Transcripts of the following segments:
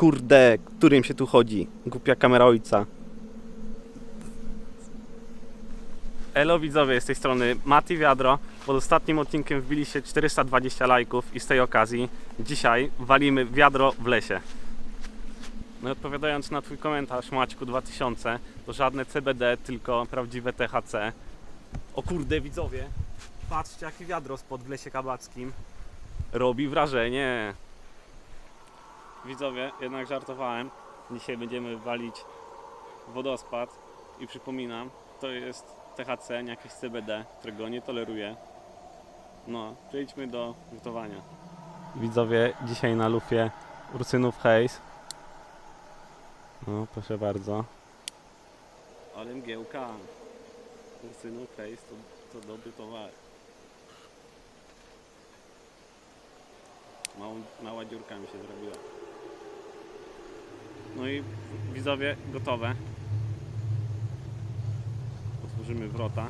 Kurde, którym się tu chodzi? Głupia kamera ojca. Elo widzowie z tej strony Mati Wiadro. Pod ostatnim odcinkiem wbiliście 420 lajków i z tej okazji dzisiaj walimy wiadro w lesie. No i odpowiadając na twój komentarz Maćku 2000 to żadne CBD, tylko prawdziwe THC. O kurde widzowie, patrzcie jakie wiadro spod w lesie kabackim. Robi wrażenie. Widzowie, jednak żartowałem. Dzisiaj będziemy walić wodospad i przypominam, to jest THC, nie jakieś CBD, którego nie toleruję. No, przejdźmy do gotowania. Widzowie, dzisiaj na lufie Ursynów Haze. No, proszę bardzo. Ale mgiełka. Ursynów Haze to, to dobry towar. Mała, mała dziurka mi się zrobiła. No i widzowie gotowe. Otworzymy wrota.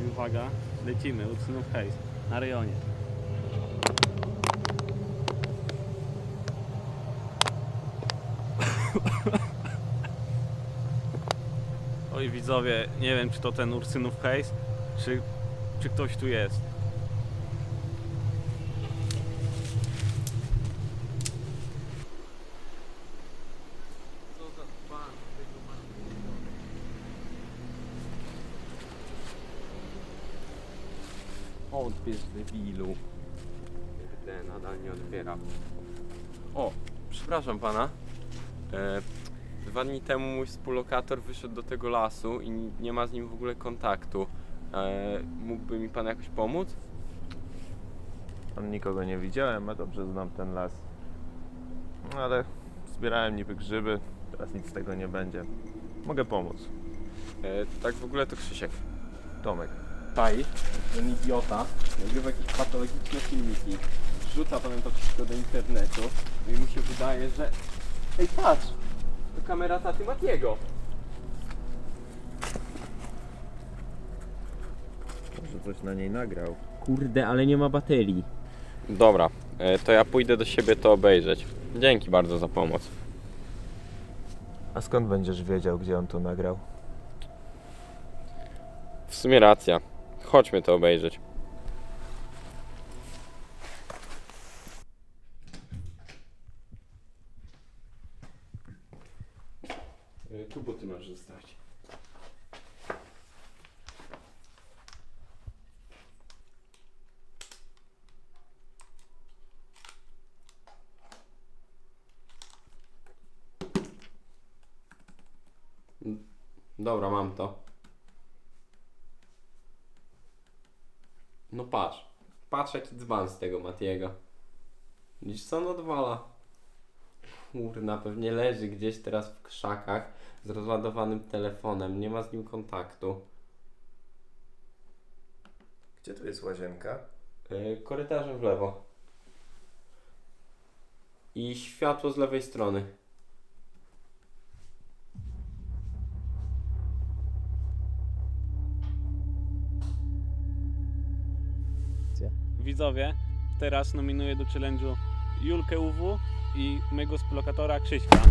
I uwaga, lecimy, Ursynów Haze na rejonie. Oj widzowie, nie wiem czy to ten Ursynów Haze, czy, czy ktoś tu jest. Odbierz debilu. Kurde, nadal nie odbiera. O, przepraszam pana. E, dwa dni temu mój współlokator wyszedł do tego lasu i nie ma z nim w ogóle kontaktu. E, mógłby mi pan jakoś pomóc? Tam nikogo nie widziałem, a dobrze znam ten las. No ale zbierałem niby grzyby, teraz nic z tego nie będzie. Mogę pomóc. E, tak w ogóle to Krzysiek. Tomek. Taj, ten idiota, nagrywa jakieś patologiczne filmiki, wrzuca potem to wszystko do internetu i mu się wydaje, że... Ej, patrz! To kamera taty Matiego! Może coś na niej nagrał. Kurde, ale nie ma baterii. Dobra, e, to ja pójdę do siebie to obejrzeć. Dzięki bardzo za pomoc. A skąd będziesz wiedział, gdzie on to nagrał? W sumie racja. Chodźmy to obejrzeć. Tu buty masz zostawić. Dobra, mam to. No patrz. Patrz jaki dzban z tego Matiego. Widzisz co on odwala? Kurna, pewnie leży gdzieś teraz w krzakach z rozładowanym telefonem. Nie ma z nim kontaktu. Gdzie tu jest łazienka? Yy, korytarzem w lewo. I światło z lewej strony. Widzowie, teraz nominuję do challenge'u Julkę UW i mego współlokatora Krzyśka.